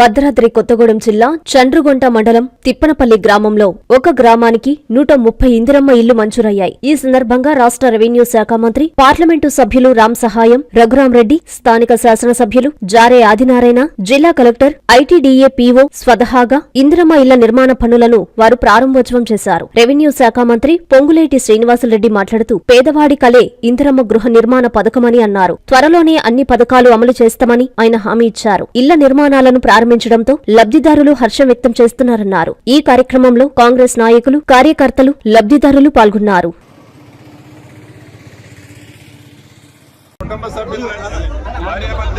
భద్రాద్రి కొత్తగూడెం జిల్లా చండ్రుగొంట మండలం తిప్పనపల్లి గ్రామంలో ఒక గ్రామానికి నూట ముప్పై ఇందిరమ్మ ఇళ్ళు మంజూరయ్యాయి. ఈ సందర్భంగా రాష్ట్ర రెవెన్యూ శాఖ మంత్రి పార్లమెంటు సభ్యులు రామ్ సహాయం రఘురాంరెడ్డి స్థానిక శాసనసభ్యులు జారే ఆదినారాయణ జిల్లా కలెక్టర్ ఐటీడీఏ పీఓ స్వతహాగా ఇందిరమ్మ ఇళ్ళ నిర్మాణ పనులను వారు ప్రారంభోత్సవం చేశారు. రెవెన్యూ శాఖ మంత్రి పొంగులేటి శ్రీనివాసరెడ్డి మాట్లాడుతూ పేదవాడి కలే ఇందిరమ్మ గృహ నిర్మాణ పథకమని అన్నారు. త్వరలోనే అన్ని పథకాలు అమలు చేస్తామని ఆయన హామీ ఇచ్చారు. ఇళ్ళ నిర్మాణాలను ప్రారంభించడంతో లబ్ధిదారులు హర్షం వ్యక్తం చేస్తున్నారన్నారు. ఈ కార్యక్రమంలో కాంగ్రెస్ నాయకులు కార్యకర్తలు లబ్ధిదారులు పాల్గొన్నారు. కుటుంబ సభ్యులు భార్య భర్త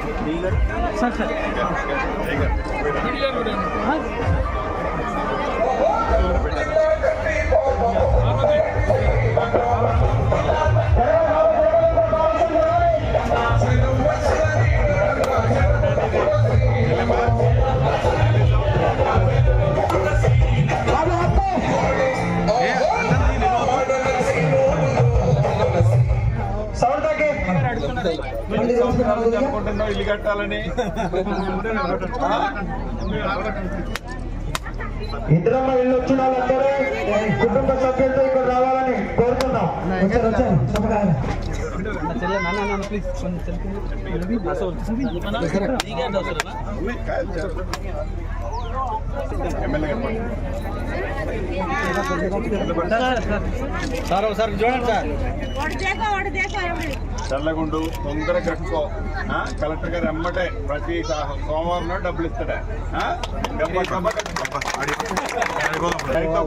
सर सर సంవత్సరాలు జరుపుకుంటున్నావు ఇల్లు కట్టాలని? ఇందిరమ్మ ఇల్లు వచ్చిన వాళ్ళందరూ కుటుంబ సభ్యులతో ఇక్కడ రావాలని కోరుతున్నాం వచ్చారు సార్ ఒకసారి చూడండి సార్. చల్లగుండు తొందరగా కట్టుకో? కలెక్టర్ గారు ఎమ్మటే ప్రతి సోమవారం డబ్బులు ఇస్తాడా.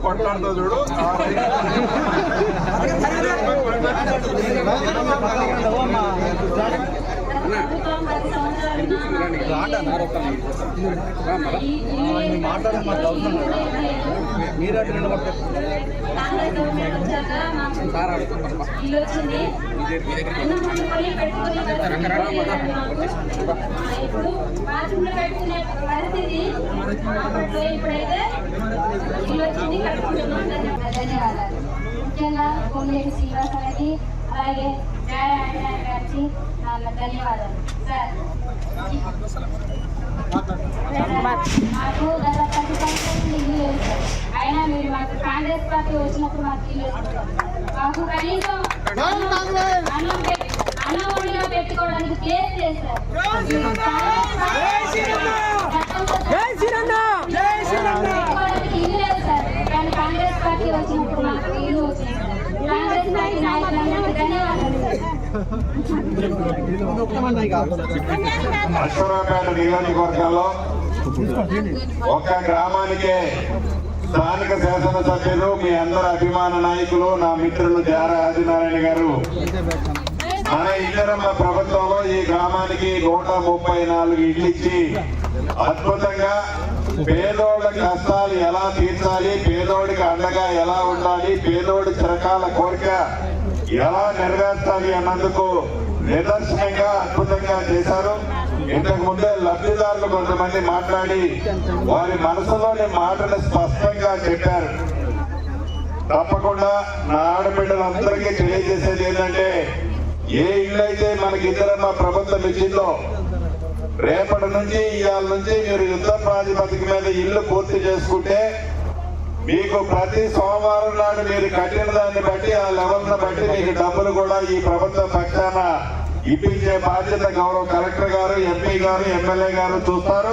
కొట్లాడుతో చూడు. మాట్లాడడం మాకు అవసరం మీరు అటు ముఖ్యంగా కొమ్మేటి శ్రీనివాసానికి అలాగే జాడ ఆంజనేయ గారికి నా ధన్యవాదాలు సార్ మాకు గత పది సంవత్సరాల నుండి ఇల్లు లేదు సార్. అయినా మీరు మాకు కాంగ్రెస్ పార్టీ వచ్చినప్పుడు మాకు ఇల్లు వచ్చింది మాకు కనీసం అన్నం పెట్టి అన్నం వండిగా పెట్టుకోవడానికి ప్లేస్ లేదు సార్ పెట్టుకోవడానికి ఇల్లు లేదు సార్ కానీ కాంగ్రెస్ పార్టీ వచ్చినప్పుడు మాకు ఇల్లు వచ్చింది సార్. కాంగ్రెస్ పార్టీ నాయకులందరికీ ధన్యవాదాలు అశ్వరాపేట నియోజకవర్గంలో ఒక గ్రామానికే స్థానిక శాసనసభ్యులు మీ అందరి అభిమాన నాయకులు నా మిత్రులు జార ఆదినారాయణ గారు. మన ఇందిరమ్మ ప్రభుత్వంలో ఈ గ్రామానికి నూట ముప్పై నాలుగు ఇళ్ళు ఇచ్చి అద్భుతంగా పేదోళ్ళ కష్టాలు ఎలా తీర్చాలి పేదోడికి అండగా ఎలా ఉండాలి పేదోడి చిరకాల కోరిక ఎలా నెరవేర్చాలి అన్నందుకు నిదర్శనంగా అద్భుతంగా చేశారు. ఇంతకు ముందే లబ్ధిదారులు కొంతమంది మాట్లాడి వారి మనసులోని మాటను స్పష్టంగా చెప్పారు. తప్పకుండా నా ఆడబిడ్డలందరికీ తెలియజేసేది ఏంటంటే ఏ ఇల్లు అయితే మనకి ఇద్దరమ్మ ప్రభుత్వం ఇచ్చిందో రేపటి నుంచి ఇవాళ నుంచి మీరు యుద్ధ ప్రాతిపదిక మీద ఇల్లు పూర్తి చేసుకుంటే మీకు ప్రతి సోమవారం నాడు మీరు కట్టిన దాన్ని బట్టి ఆ లెవెల్ని బట్టి మీకు డబ్బులు కూడా ఈ ప్రభుత్వ పక్షాన ఇప్పించే బాధ్యత గౌరవ కలెక్టర్ గారు ఎంపీ గారు ఎమ్మెల్యే గారు చూస్తారు.